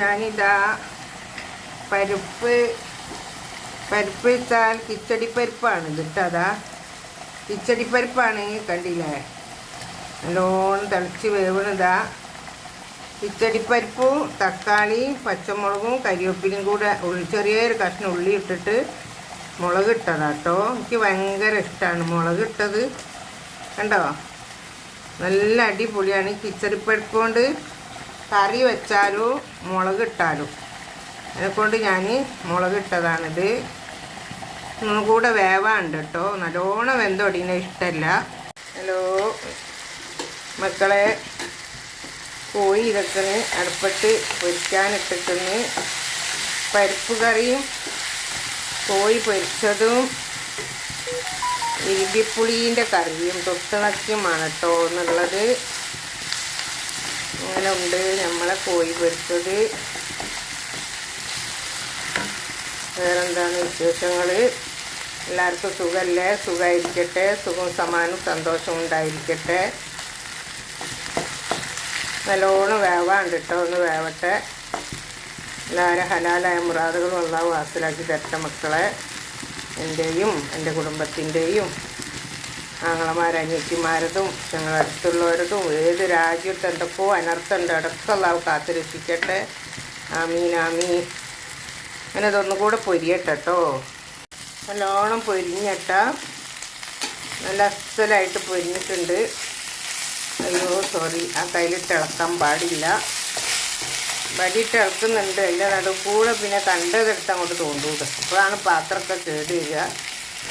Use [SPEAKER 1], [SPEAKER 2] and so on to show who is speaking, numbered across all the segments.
[SPEAKER 1] ഞാനിതാ പരിപ്പ് പരിപ്പ് വെച്ചാൽ കിച്ചടി പരിപ്പാണ്. കിട്ടാതാ കിച്ചടി പരിപ്പാണ് കണ്ടില്ലേ? നല്ലോണം തിളച്ച് വേവണതാ. കിച്ചടി പരിപ്പും തക്കാളിയും പച്ചമുളകും കരിവേപ്പിലും കൂടെ ചെറിയൊരു കഷ്ണം ഉള്ളി ഇട്ടിട്ട് മുളക് ഇട്ടതാ കേട്ടോ എനിക്ക് ഭയങ്കര ഇഷ്ടമാണ് മുളക് ഇട്ടത്. കണ്ടോ? നല്ല അടിപൊളിയാണ് കിച്ചടി പരിപ്പ് കൊണ്ട്. കറി വെച്ചാലും മുളക് ഇട്ടാലും. അതുകൊണ്ട് ഞാൻ മുളക് ഇട്ടതാണിത്. ഒന്നും കൂടെ വേവാണ്ട് കേട്ടോ നല്ലോണം വെന്തൊടിനെ ഇഷ്ടമല്ല ഹലോ. മക്കളെ കോഴി ഇതൊക്കെ അടുപ്പത്ത് പൊരിക്കാനിട്ടിട്ടുന്ന്. പരിപ്പ് കറിയും കോഴി പൊരിച്ചതും ഇരുമ്പിപ്പുളീന്റെ കറിയും തൊട്ടിണക്കിയുമാണ് കേട്ടോ എന്നുള്ളത്. അങ്ങനെ ഉണ്ട് നമ്മളെ കോഴി പൊരിച്ചത്. വേറെന്താണ് വിശേഷങ്ങൾ എല്ലാവർക്കും സുഖമല്ലേ സുഖമായിരിക്കട്ടെ സുഖവും സമാനവും സന്തോഷവും ഉണ്ടായിരിക്കട്ടെ. നല്ലോണം വേവാണ്ട് കേട്ടോ ഒന്ന് വേവട്ടെ. എല്ലാവരും ഹലാലായ മുറാദുകളും ഉള്ള വാസിലാക്കി തരട്ടെ മക്കളെ. എന്റെയും എന്റെ കുടുംബത്തിന്റെയും ആങ്ങളമാരനിയത്തിമാരതും ഞങ്ങളുടെ അടുത്തുള്ളവരതും ഏത് രാജ്യത്ത് എന്തൊക്കെയോ അനർത്ഥമുണ്ട് അടക്കം അള്ളാഹു കാത്തു രക്ഷിക്കട്ടെ ആമീൻ ആമീൻ. അങ്ങനെ ഇതൊന്നും കൂടെ പൊരിയട്ടെ കേട്ടോ നല്ലോണം പൊരിഞ്ഞട്ട നല്ല അസലായിട്ട് പൊരിഞ്ഞിട്ടുണ്ട്. അയ്യോ സോറി. ആ കയ്യിലിട്ട് ഇളക്കാൻ പാടില്ല. വടിയിട്ട് ഇളക്കുന്നുണ്ട്. അതിന്റെ നടുക്കൂടെ പിന്നെ കണ്ടതെടുത്ത് അങ്ങോട്ട് തോണ്ടൂക അപ്പോഴാണ് പാത്രമൊക്കെ കേട് വരിക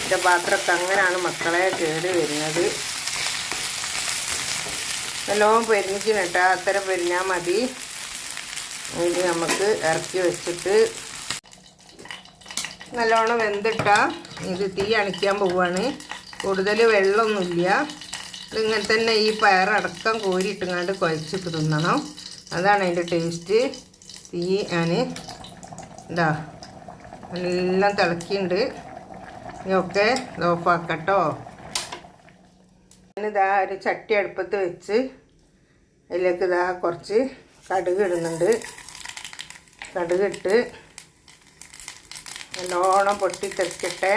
[SPEAKER 1] എന്റെ പാത്രമൊക്കെ അങ്ങനെയാണ് മക്കളെ കേട് വരുന്നത്. നല്ലോണം പൊരിഞ്ഞിക്കണം കേട്ടോ. അത്ര പൊരിഞ്ഞാൽ മതി. ഇത് നമുക്ക് ഇറക്കി വെച്ചിട്ട് നല്ലോണം വെന്തിട്ട ഇത് തീ അണിക്കാൻ പോവാണ്. കൂടുതൽ വെള്ളമൊന്നുമില്ല. ഇതിങ്ങനെ തന്നെ ഈ പയറടക്കം കോരിയിട്ടുങ്ങാണ്ട് കുഴച്ചിട്ട് തിന്നണം. അതാണ് അതിന്റെ ടേസ്റ്റ്. തീ ഞാൻ എന്താ എല്ലാം തിളക്കിയിട്ടുണ്ട്. ഇതൊക്കെ ഓഫാക്കട്ടോ ഞാനിതാ ഒരു ചട്ടി അടുപ്പത്ത് വെച്ച് അതിലേക്ക് ഇതാ കുറച്ച് കടുക് ഇടുന്നുണ്ട്. കടുകിട്ട് നല്ലോണം പൊട്ടിത്തെറിക്കട്ടെ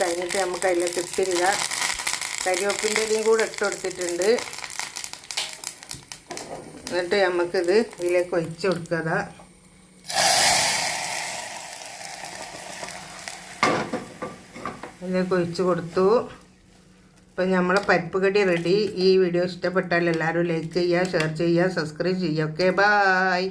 [SPEAKER 1] കഴിഞ്ഞിട്ട് നമുക്ക് അതിലേക്ക് ഇട്ടിരിക കരിവേപ്പിന്റെ ഇലയും കൂടെ ഇട്ട് കൊടുത്തിട്ടുണ്ട്. എന്നിട്ട് നമുക്കിത് ഇതിലേക്ക് ഒഴിച്ച് കൊടുക്കുക. ഇതിലേക്ക് ഒഴിച്ച് കൊടുത്തു. അപ്പം നമ്മളെ പരിപ്പ് കടി റെഡി ഈ വീഡിയോ ഇഷ്ടപ്പെട്ടാൽ എല്ലാവരും ലൈക്ക് ചെയ്യുക ഷെയർ ചെയ്യുക സബ്സ്ക്രൈബ് ചെയ്യുക. Okay bye